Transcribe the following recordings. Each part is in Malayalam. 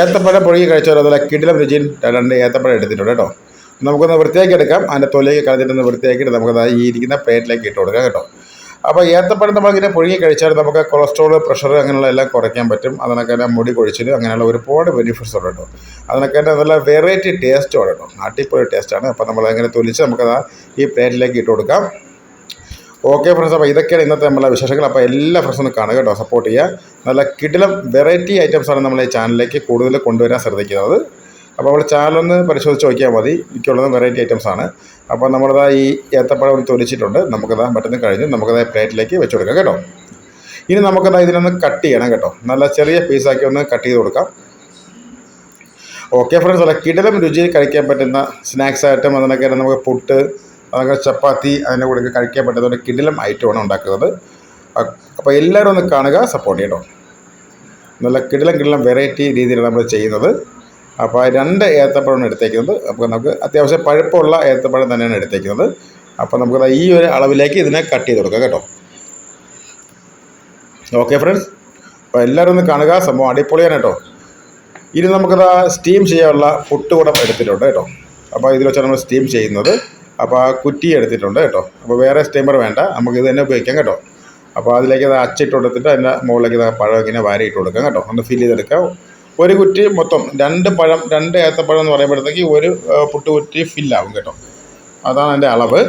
ഏത്തപ്പഴം പുഴുകി കഴിച്ചവർ അതുപോലെ കിടിലം രുചിയിൽ രണ്ട് ഏത്തപ്പഴം എടുത്തിട്ടുണ്ട് കേട്ടോ. നമുക്കൊന്ന് വൃത്തിയാക്കി എടുക്കാം. അതിന്റെ തൊലിയൊക്കെ കളഞ്ഞിട്ടൊന്ന് വൃത്തിയാക്കിയിട്ട് നമുക്കത് ഈ ഇരിക്കുന്ന പ്ലേറ്റിലേക്ക് ഇട്ട് കൊടുക്കാം കേട്ടോ. അപ്പോൾ ഏത്തപ്പഴം നമ്മളിങ്ങനെ പുഴുങ്ങി കഴിച്ചാൽ നമുക്ക് കൊളസ്ട്രോൾ പ്രഷർ അങ്ങനെയുള്ള എല്ലാം കുറയ്ക്കാൻ പറ്റും. അതിനൊക്കെ തന്നെ മുടി കൊഴിച്ചിൽ അങ്ങനെയുള്ള ഒരുപാട് ബെനിഫിറ്റ്സ് ഉണ്ട് കേട്ടോ. അതിനൊക്കെ തന്നെ നല്ല വെറൈറ്റി ടേസ്റ്റ് ഉണ്ട് കേട്ടോ. നാട്ടിപ്പോയ ടേസ്റ്റാണ്. അപ്പോൾ നമ്മൾ അങ്ങനെ തൊലിച്ച് നമുക്കത് ഈ പ്ലേറ്റിലേക്ക് ഇട്ട് കൊടുക്കാം. ഓക്കെ ഫ്രണ്ട്സ് അപ്പോൾ ഇതൊക്കെയാണ് ഇന്നത്തെ നമ്മളെ വിശേഷങ്ങൾ. അപ്പോൾ എല്ലാ ഫ്രണ്ട്സും കാണുക കേട്ടോ സപ്പോർട്ട് ചെയ്യുക. നല്ല കിടിലം വെറൈറ്റി ഐറ്റംസാണ് ഈ ചാനലിലേക്ക് കൂടുതൽ കൊണ്ടുവരാൻ ശ്രദ്ധിക്കുന്നത്. അപ്പോൾ നമ്മൾ ചാനലൊന്ന് പരിശോധിച്ച് നോക്കിയാൽ മതി. മിക്കുള്ളതും വെറൈറ്റി ഐറ്റംസ് ആണ്. അപ്പോൾ നമ്മളിതാ ഈ ഏത്തപ്പഴം ഒന്ന് തൊലിച്ചിട്ടുണ്ട്. നമുക്കതാ പെട്ടെന്ന് കഴിഞ്ഞ് നമുക്കത് പ്ലേറ്റിലേക്ക് വെച്ച് കൊടുക്കാം കേട്ടോ. ഇനി നമുക്കതാ ഇതിനൊന്ന് കട്ട് ചെയ്യണം കേട്ടോ. നല്ല ചെറിയ പീസാക്കി ഒന്ന് കട്ട് ചെയ്ത് കൊടുക്കാം. ഓക്കെ ഫ്രണ്ട്സ് അല്ല കിടലം രുചിയിൽ കഴിക്കാൻ പറ്റുന്ന സ്നാക്സ് ആയിട്ടും അതിനൊക്കെ നമുക്ക് പുട്ട് അതൊക്കെ ചപ്പാത്തി അതിന്റെ കൂടെ കഴിക്കാൻ പറ്റുന്ന കിടിലം ഐറ്റമാണ് ഉണ്ടാക്കുന്നത്. അപ്പോൾ എല്ലാവരും ഒന്ന് കാണുക സപ്പോർട്ട് ചെയ്യണം നല്ല കിടിലം കിടിലം വെറൈറ്റി രീതിയിലാണ് നമ്മൾ ചെയ്യുന്നത്. അപ്പോൾ രണ്ട് ഏത്തപ്പഴമാണ് എടുത്തേക്കുന്നത്. അപ്പോൾ നമുക്ക് അത്യാവശ്യം പഴുപ്പുള്ള ഏത്തപ്പഴം തന്നെയാണ് എടുത്തേക്കുന്നത്. അപ്പോൾ നമുക്ക് ഈ ഒരു അളവിലേക്ക് ഇതിനെ കട്ട് ചെയ്ത് കൊടുക്കാം കേട്ടോ. ഓക്കെ ഫ്രണ്ട്സ് അപ്പോൾ എല്ലാവരും ഒന്ന് കാണുക സംഭവം അടിപൊളിയാണ് കേട്ടോ. ഇനി നമുക്കത് സ്റ്റീം ചെയ്യാനുള്ള പുട്ടുകുടം എടുത്തിട്ടുണ്ട് കേട്ടോ. അപ്പോൾ ഇതിൽ വെച്ചാണ് നമ്മൾ സ്റ്റീം ചെയ്യുന്നത്. അപ്പോൾ ആ കുറ്റി എടുത്തിട്ടുണ്ട് കേട്ടോ. അപ്പോൾ വേറെ സ്റ്റീമർ വേണ്ട. നമുക്ക് ഇത് തന്നെ ഉപയോഗിക്കാം കേട്ടോ. അപ്പോൾ അതിലേക്ക് അത് അച്ചിട്ട് കൊടുത്തിട്ട് അതിന്റെ മുകളിലേക്ക് ഇത് പഴം ഇങ്ങനെ വാരിയിട്ട് കൊടുക്കാം കേട്ടോ. ഒന്ന് ഫില്ല് ചെയ്തെടുക്കാം. ഒരു കുറ്റി മൊത്തം രണ്ട് പഴം രണ്ട് ഏത്തപ്പഴം എന്ന് പറയുമ്പോഴത്തേക്ക് ഒരു പുട്ടുകുറ്റി പുട്ട് കുറ്റി ഫില്ലാവും കേട്ടോ. അതാണ് എന്റെ അളവ്.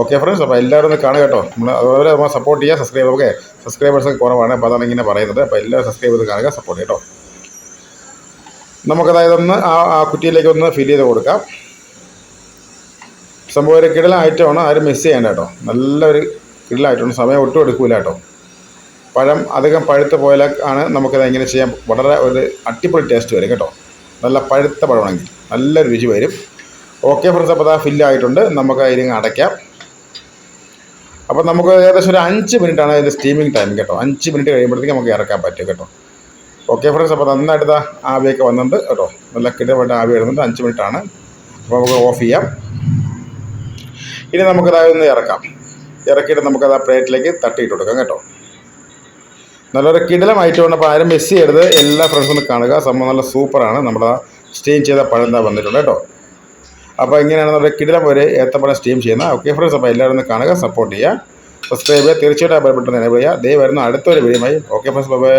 ഓക്കെ ഫ്രണ്ട്സ് അപ്പോൾ എല്ലാവരും ഒന്ന് കാണുക കേട്ടോ. നമ്മൾ അതുപോലെ നമ്മൾ സപ്പോർട്ട് ചെയ്യുക സബ്സ്ക്രൈബ് ഓക്കെ സബ്സ്ക്രൈബേഴ്സൊക്കെ കുറവാണ്. അപ്പോൾ അതാണ് ഇങ്ങനെ പറയുന്നത്. അപ്പോൾ എല്ലാവരും സബ്സ്ക്രൈബ് ചെയ്ത് കാണുക സപ്പോർട്ട് കേട്ടോ. നമുക്കതായത് ഒന്ന് ആ ആ കുറ്റിയിലേക്ക് ഒന്ന് ഫില്ല് ചെയ്ത് കൊടുക്കാം. സംഭവം ഒരു കിടല ആരും മിസ് ചെയ്യേണ്ട കേട്ടോ. നല്ലൊരു കിടല ഐറ്റമാണ് സമയം ഒട്ടും എടുക്കൂല കേട്ടോ. പഴം അധികം പഴുത്ത് പോയാൽ ആണ് നമുക്കത് എങ്ങനെ ചെയ്യാം വളരെ ഒരു അടിപൊളി ടേസ്റ്റ് വരും കേട്ടോ. നല്ല പഴുത്ത പഴമാണെങ്കിൽ നല്ല രുചി വരും. ഓക്കെ ഫ്രണ്ട്സ് അപ്പോൾ അതാ ഫില്ലായിട്ടുണ്ട് നമുക്ക് അതിന് അടയ്ക്കാം. അപ്പോൾ നമുക്ക് ഏകദേശം ഒരു അഞ്ച് മിനിറ്റാണ് അതിന്റെ സ്റ്റീമിങ് ടൈം കേട്ടോ. അഞ്ച് മിനിറ്റ് കഴിയുമ്പോഴത്തേക്ക് നമുക്ക് ഇറക്കാൻ പറ്റും കേട്ടോ. ഓക്കെ ഫ്രണ്ട്സ് അപ്പോൾ നന്നായിട്ട് ആവിയൊക്കെ വന്നിട്ടുണ്ട് കേട്ടോ. നല്ല കിടമായിട്ട് ആവി വരുന്നുണ്ട്. അഞ്ച് മിനിറ്റാണ് അപ്പോൾ നമുക്ക് ഓഫ് ചെയ്യാം. ഇനി നമുക്കത് ഒന്ന് ഇറക്കാം. ഇറക്കിയിട്ട് നമുക്കത് ആ പ്ലേറ്റിലേക്ക് തട്ടിയിട്ട് കൊടുക്കാം കേട്ടോ. നല്ലൊരു കിടലം ഐറ്റമാണ് അപ്പോൾ ആരും മിസ് ചെയ്യരുത്. എല്ലാ ഫ്രണ്ട്സും കാണുക. സംഭവം നല്ല സൂപ്പറാണ് നമ്മുടെ സ്റ്റീം ചെയ്ത പഴം എന്താ വന്നിട്ടുണ്ട് കേട്ടോ. അപ്പോൾ ഇങ്ങനെയാണ് നമ്മുടെ കിടലം ഒരു ഏത്തപ്പഴം സ്റ്റീം ചെയ്യുന്നത്. ഓക്കെ ഫ്രണ്ട്സ് അപ്പോൾ എല്ലാവരും ഒന്ന് കാണുക സപ്പോർട്ട് ചെയ്യുക. സബ്സ്ക്രൈബ് ചെയ്യുക. തീർച്ചയായിട്ടും ആ ബെൽ ബട്ടൺ എനേബിൾ ചെയ്യുക. ദേ വരുന്ന അടുത്തൊരു വീഡിയോയുമായി ഓക്കെ ഫ്രണ്ട്സ് ബൈ